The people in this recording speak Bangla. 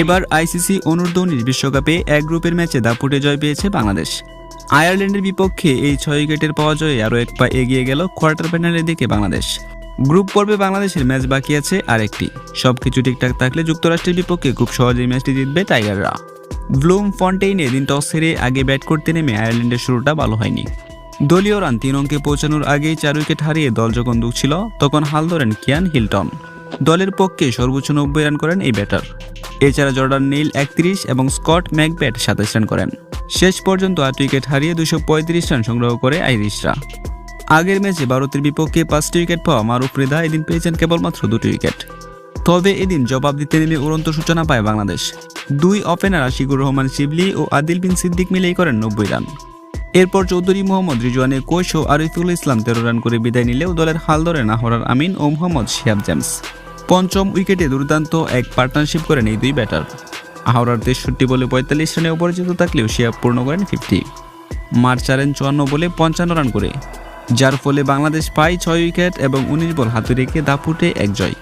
এবার আইসিসি অনূর্ধ্ব বিশ্বকাপে এক গ্রুপের ম্যাচে দাপুটে জয় পেয়েছে বাংলাদেশ। আয়ারল্যান্ডের বিপক্ষে এই ছয় উইকেটের পাওয়া জয়ে আরও এক পা এগিয়ে গেল কোয়ার্টার ফাইনালের দিকে বাংলাদেশ। গ্রুপ পর্বে বাংলাদেশের ম্যাচ বাকি আছে আরেকটি। সবকিছু ঠিকঠাক থাকলে যুক্তরাষ্ট্রের বিপক্ষে খুব সহজেই ম্যাচটি জিতবে টাইগাররা। ব্লুম ফন্টেইনে দিন টস হেরে আগে ব্যাট করতে নেমে আয়ারল্যান্ডের শুরুটা ভালো হয়নি। দলীয় রান তিন অঙ্কে পৌঁছানোর আগেই চার উইকেট হারিয়ে দল যখন দুঃখছিল তখন হাল ধরেন কিয়ান হিলটন। দলের পক্ষে সর্বোচ্চ নব্বই রান করেন এই ব্যাটার। এছাড়া জর্ডান নীল একত্রিশ এবং স্কট ম্যাকব্যাট সাতাশ রান করেন। শেষ পর্যন্ত আট উইকেট হারিয়ে দুশো রান সংগ্রহ করে আইরিশরা। আগের ম্যাচে ভারতের বিপক্ষে পাঁচটি উইকেট পাওয়া মারুফ রেদা এদিন পেয়েছেন কেবলমাত্র দুটি উইকেট। তবে এদিন জবাব দিতে নেমে উড়ন্ত সূচনা পায় বাংলাদেশ। দুই ওপেনার আশিকুর রহমান শিবলি ও আদিল বিন সিদ্দিক মিলেই করেন নব্বই রান। এরপর চৌধুরী মোহাম্মদ রিজওয়ানের কোচ ও আরিফুল ইসলাম তেরো রান করে বিদায় নিলেও দলের হাল ধরেন আহরার আমিন ও মোহাম্মদ শিহাব জেমস। পঞ্চম উইকেটে দুর্দান্ত এক পার্টনারশিপ করেন এই দুই ব্যাটার। আহরার তেষট্টি বলে পঁয়তাল্লিশ রানে অপরাজিত থাকলেও শিহাব পূর্ণ করেন ফিফটি। মার চারেন চুয়ান্ন বলে পঞ্চান্ন রান করে। যার ফলে বাংলাদেশ পায় ছয় উইকেট এবং উনিশ বল হাতে রেখে দাপুটে এক জয়।